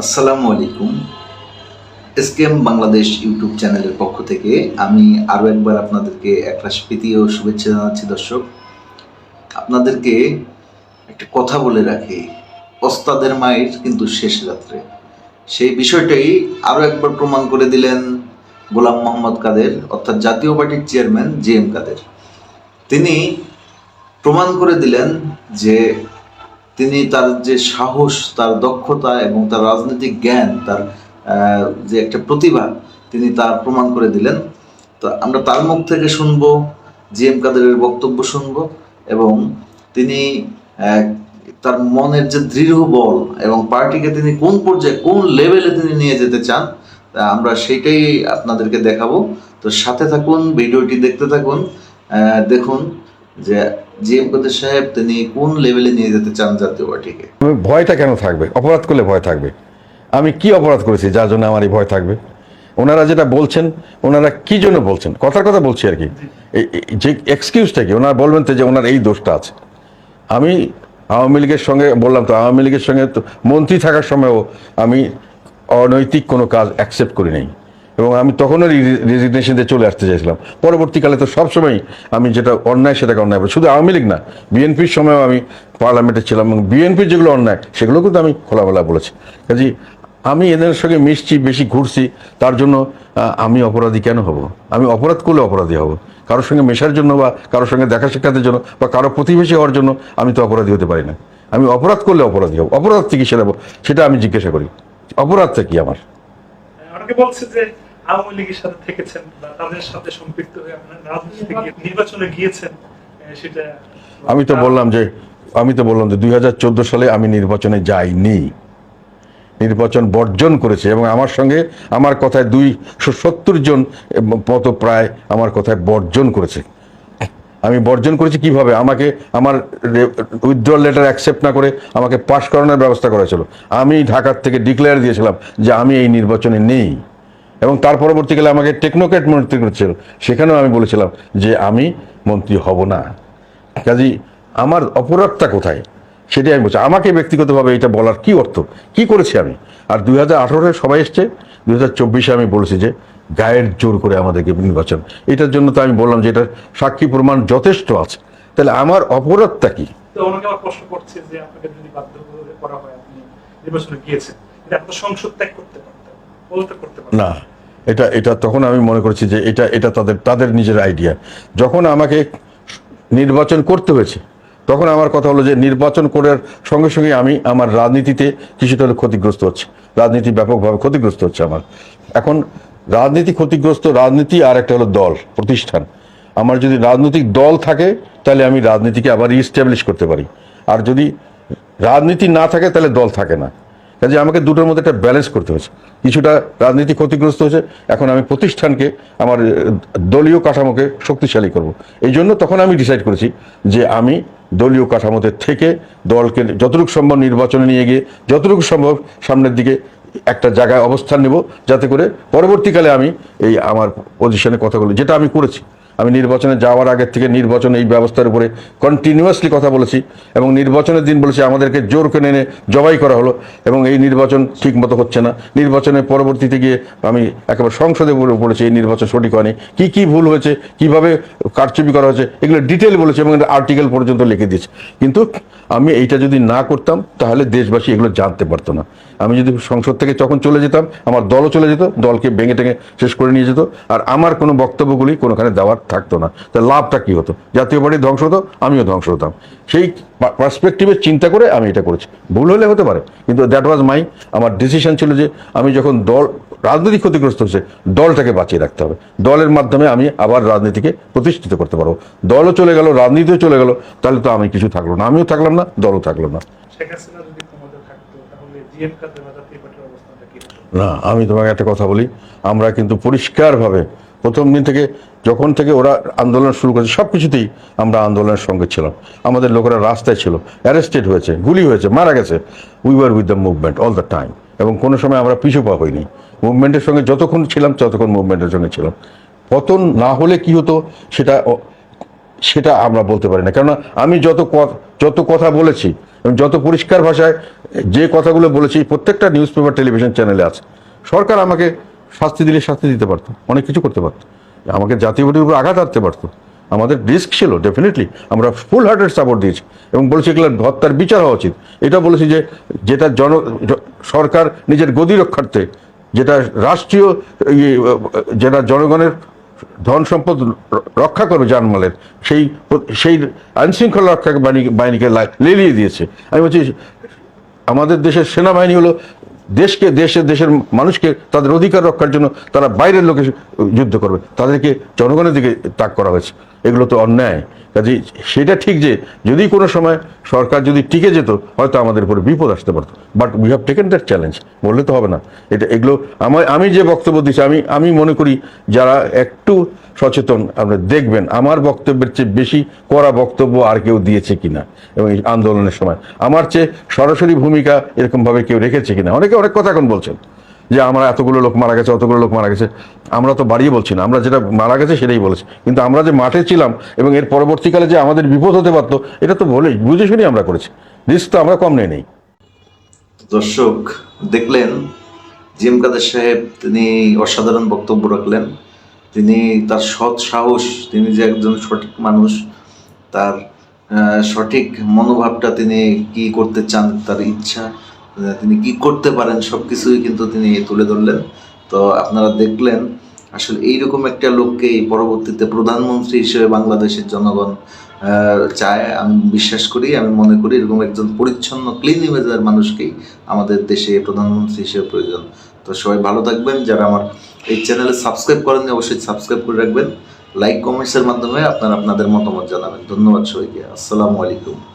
আসসালামু আলাইকুম। SKM Bangladesh YouTube চ্যানেলের পক্ষ থেকে আমি আরও একবার আপনাদেরকে একটা প্রীতি ও শুভেচ্ছা জানাচ্ছি দর্শক। আপনাদেরকে একটা কথা বলে রাখি, ওস্তাদের মায়ের কিন্তু শেষ রাত্রে। সেই বিষয়টাই আরও একবার প্রমাণ করে দিলেন গোলাম মোহাম্মদ কাদের, অর্থাৎ জাতীয় পার্টির চেয়ারম্যান জে এম কাদের। তিনি প্রমাণ করে দিলেন যে তিনি তার যে সাহস, তার দক্ষতা এবং তার রাজনৈতিক জ্ঞান, তার যে একটা প্রতিভা তিনি তার প্রমাণ করে দিলেন। তো আমরা তার মুখ থেকে শুনব জি এম কাদেরের বক্তব্য শুনব এবং তিনি তার মনের যে দৃঢ় বল এবং পার্টিকে তিনি কোন পর্যায়ে, কোন লেভেলে তিনি নিয়ে যেতে চান আমরা সেইটাই আপনাদেরকে দেখাবো। তো সাথে থাকুন, ভিডিওটি দেখতে থাকুন দেখুন যে জি এম কাদের সাহেব, তিনি কোন লেভেলে নিয়ে যেতে চান জাতীয় পার্টিকে? ভয়টা কেন থাকবে? অপরাধ করলে ভয় থাকবে। আমি কি অপরাধ করেছি যার জন্য আমার এই ভয় থাকবে? ওনারা যেটা বলছেন, ওনারা কি জন্য বলছেন? কথার কথা বলছি আর কি। যে এক্সকিউজটা কি? ওনারা বলবেন তো যে ওনার এই দোষটা আছে। আমি আওয়ামী লীগের সঙ্গে বললাম তো, আওয়ামী লীগের সঙ্গে তো মন্ত্রী থাকার সময়ও আমি অনৈতিক কোনো কাজ অ্যাকসেপ্ট করি নাই। এবং আমি তখনও রেজিগনেশন দিয়ে চলে আসতে চাইছিলাম। পরবর্তীকালে তো সবসময় আমি যেটা অন্যায় সেটাকে অন্যায় শুধু আওয়ামী লীগ না, বিএনপির সময়ও আমি পার্লামেন্টে ছিলাম এবং বিএনপির যেগুলো অন্যায়, সেগুলো কিন্তু আমি খোলামেলা বলেছি। কাজে আমি এদের সঙ্গে মিশছি, বেশি ঘুরছি, তার জন্য আমি অপরাধী কেন হব? আমি অপরাধ করলে অপরাধী হব? কারোর সঙ্গে মেশার জন্য বা কারোর সঙ্গে দেখা সাক্ষাতের জন্য বা কারও প্রতিবেশী হওয়ার জন্য আমি তো অপরাধী হতে পারি না। আমি অপরাধ করলে অপরাধী হব। অপরাধ থেকে সেটা সেটা আমি জিজ্ঞাসা করি। অপরাধটা কি আমার? অনেকে বলছে যে আওয়ামী লীগের সাথে থেকেছেন বা তাদের সাথে সম্পৃক্ত হয়ে আপনার রাজনীতিতে গিয়ে নির্বাচনে গিয়েছেন সেটা আমি তো বললাম যে আমি তো বললাম যে দুই হাজার চোদ্দ সালে আমি নির্বাচনে যাইনি। নির্বাচন বর্জন করেছে এবং আমার সঙ্গে আমার কথায় দুইশো সত্তর জন মতো প্রায় আমার কথায় বর্জন করেছে। আমি বর্জন করেছি কীভাবে? আমাকে আমার উইথড্রল লেটার অ্যাকসেপ্ট না করে আমাকে পাশ করানোর ব্যবস্থা করা ছিল আমি ঢাকার থেকে ডিক্লেয়ার দিয়েছিলাম যে আমি এই নির্বাচনে নেই। এবং তার পরবর্তীকালে আমাকে টেকনোক্রেট মন্ত্রী করেছিল। সেখানেও আমি বলেছিলাম যে আমি মন্ত্রী হব না। কাজী, আমার অপরাধটা কোথায়? সেটাই আমি বলছি। আমাকে ব্যক্তিগতভাবে এটা বলার কি অর্থ? কি করেছি আমি? আর দুই হাজার সবাই এসছে। দুই হাজার চব্বিশে আমি বলেছি যে গায়ের জোর করে আমাদেরকে নির্বাচন। এটার জন্য তো আমি বললাম যে এটার সাক্ষী প্রমাণ যথেষ্ট আছে। তাহলে আমার অপরাধটা কি? তো অনেকে আবার প্রশ্ন করছে যে আপনাকে যদি বাধ্য করা হয় আপনি নির্বাচনে গিয়েছেন এটা সংসদ ত্যাগ করতে করতে না এটা এটা তখন আমি মনে করছি যে এটা এটা তাদের তাদের নিজের আইডিয়া যখন আমাকে নির্বাচন করতে হয়েছে তখন আমার কথা হলো যে নির্বাচন করার সঙ্গে সঙ্গে আমি আমার রাজনীতিতে কিছুটা হলে ক্ষতিগ্রস্ত হচ্ছে। রাজনীতি ব্যাপকভাবে ক্ষতিগ্রস্ত হচ্ছে আমার। এখন রাজনীতি ক্ষতিগ্রস্ত রাজনীতি আর একটা হলো দল, প্রতিষ্ঠান। আমার যদি রাজনৈতিক দল থাকে, তাহলে আমি রাজনীতিকে আবার রিস্টাবলিশ করতে পারি। আর যদি রাজনীতি না থাকে, তাহলে দল থাকে না। কাজে আমাকে দুটোর মধ্যে একটা ব্যালেন্স করতে হয়েছে। কিছুটা রাজনীতি ক্ষতিগ্রস্ত হয়েছে, এখন আমি প্রতিষ্ঠানকে, আমার দলীয় কাঠামোকে শক্তিশালী করব। এই জন্য তখন আমি ডিসাইড করেছি যে আমি দলীয় কাঠামোতে থেকে দলকে যতটুকু সম্ভব নির্বাচনে নিয়ে গিয়ে, যতটুকু সম্ভব সামনের দিকে একটা জায়গায় অবস্থান নেব যাতে করে পরবর্তীকালে আমি এই আমার পজিশনে কথাগুলো যেটা আমি করেছি। আমি নির্বাচনে যাওয়ার আগের থেকে নির্বাচন এই ব্যবস্থার উপরে কন্টিনিউয়াসলি কথা বলেছি এবং নির্বাচনের দিন বলেছি আমাদেরকে জোর করে এনে জবাই করা হলো এবং এই নির্বাচন ঠিক মতো হচ্ছে না। নির্বাচনের পরবর্তীতে গিয়ে আমি একেবারে সংসদে বলেছি এই নির্বাচন সঠিক হয়নি। কি কি ভুল হয়েছে, কীভাবে কারচুপি করা হয়েছে, এগুলো ডিটেল বলেছি এবং আর্টিকেল পর্যন্ত লিখে দিয়েছি। কিন্তু আমি এইটা যদি না করতাম, তাহলে দেশবাসী এগুলো জানতে পারতো না। আমি যদি সংসদ থেকে যখন চলে যেতাম, আমার দলও চলে যেত, দলকে ভেঙে টেঙে শেষ করে নিয়ে যেত। আর আমার কোনো বক্তব্যগুলি কোনোখানে দেওয়ার থাকতো না। তা লাভটা কি হতো? জাতীয় পার্টি ধ্বংস হতো আমিও ধ্বংস হতাম। সেই পার্সপেক্টিভে চিন্তা করে আমি এটা করেছি। ভুল হলে হতে পারে কিন্তু দ্যাট ওয়াজ মাই আমার ডিসিশন ছিল যে আমি যখন দল রাজনীতি ক্ষতিগ্রস্ত হচ্ছে দলটাকে বাঁচিয়ে রাখতে হবে। দলের মাধ্যমে আমি আবার রাজনীতিকে প্রতিষ্ঠিত করতে পারব। দলও চলে গেল রাজনীতিও চলে গেল তাহলে তো আমি কিছু থাকল না। আমিও থাকলাম না দলও থাকল না? না আমি তোমাকে একটা কথা বলি। আমরা কিন্তু পরিষ্কারভাবে প্রথম দিন থেকে যখন থেকে ওরা আন্দোলন শুরু করেছে সব কিছুতেই আমরা আন্দোলনের সঙ্গে ছিলাম। আমাদের লোকেরা রাস্তায় ছিল অ্যারেস্টেড হয়েছে, গুলি হয়েছে, মারা গেছে। We were with the movement all the time এবং কোনো সময় আমরা পিছু পা হইনি। মুভমেন্টের সঙ্গে যতক্ষণ ছিলাম, ততক্ষণ মুভমেন্টের সঙ্গে ছিলাম। পতন না হলে কি হতো, সেটা সেটা আমরা বলতে পারি না। কেননা আমি যত যত কথা বলেছি, এবং যত পরিষ্কার ভাষায় যে কথাগুলো বলেছি, প্রত্যেকটা নিউজ পেপার টেলিভিশন চ্যানেলে আছে। সরকার আমাকে শাস্তি দিলে শাস্তি দিতে পারতো অনেক কিছু করতে পারতো। আমাকে জাতীয় পার্টির উপর আঘাত আনতে পারতো। আমাদের রিস্ক ছিল ডেফিনেটলি। আমরা ফুল হার্টেড সাপোর্ট দিয়েছি এবং বলেছি এগুলো হত্যার বিচার হওয়া উচিত। এটা বলেছি যে যেটা জন সরকার নিজের গদি রক্ষার্থে যেটা রাষ্ট্রীয় ইয়ে, যেটা জনগণের ধন সম্পদ রক্ষা করবে জানমালের সেই সেই আইনশৃঙ্খলা রক্ষা বাহিনী বাহিনীকে লা- লেলিয়ে দিয়েছে। আমি বলছি আমাদের দেশের সেনাবাহিনী হলো দেশকে, দেশের দেশের মানুষকে তাদের অধিকার রক্ষার জন্য তারা বাইরের লোকে যুদ্ধ করবে। তাদেরকে জনগণের দিকে তাক করা হয়েছে। এগুলো তো অন্যায়। কাজে সেটা ঠিক যে যদি কোনো সময় সরকার যদি টিকে যেত, হয়তো আমাদের উপরে বিপদ আসতে পারতো। But we have taken that challenge বললে তো হবে না। এটা এগুলো আমার আমি যে বক্তব্য দিচ্ছি আমি আমি মনে করি যারা একটু সচেতন আপনি দেখবেন। আমার বক্তব্যের চেয়ে বেশি করা বক্তব্য আর কেউ দিয়েছে কিনা এবং আন্দোলনের সময়। আমার চেয়ে সরাসরি ভূমিকা এরকমভাবে কেউ রেখেছে কিনা। অনেকে অনেক কথা এখন বলছেন যে, আমরা এতগুলো লোক মারা গেছে, অতগুলো লোক মারা গেছে। আমরা তো বাড়িয়ে বলছি না। আমরা যেটা মারা গেছে সেটাই বলেছি। কিন্তু আমরা যে মাঠে ছিলাম এবং এর পরবর্তীকালে যে আমাদের বিপদ হতে পারতো, এটা তো বলেই, বুঝে শুনি আমরা করেছি। রিস্ক তো আমরা কম নেই নেই। দর্শক, দেখলেন জিএম কাদের সাহেব তিনি অসাধারণ বক্তব্য রাখলেন। তিনি তার সৎ সাহস, তিনি যে একজন সঠিক মানুষ, তার সঠিক মনোভাবটা তিনি কি করতে চান, তার ইচ্ছা তিনি কি করতে পারেন সব কিছুই কিন্তু তিনি তুলে ধরলেন। তো আপনারা দেখলেন, আসলে এইরকম একটা লোককেই পরবর্তীতে প্রধানমন্ত্রী হিসেবে বাংলাদেশের জনগণ চায়, আমি বিশ্বাস করি, আমি মনে করি এরকম একজন পরিচ্ছন্ন ক্লিন ইমেজের মানুষকেই আমাদের দেশে প্রধানমন্ত্রী হিসেবে প্রয়োজন। তো সবাই ভালো থাকবেন। যারা আমার এই চ্যানেলে সাবস্ক্রাইব করেননি, অবশ্যই সাবস্ক্রাইব করে রাখবেন। লাইক কমেন্টসের মাধ্যমে আপনারা আপনাদের মতামত জানাবেন। ধন্যবাদ সবাইকে। আসসালামু আলাইকুম।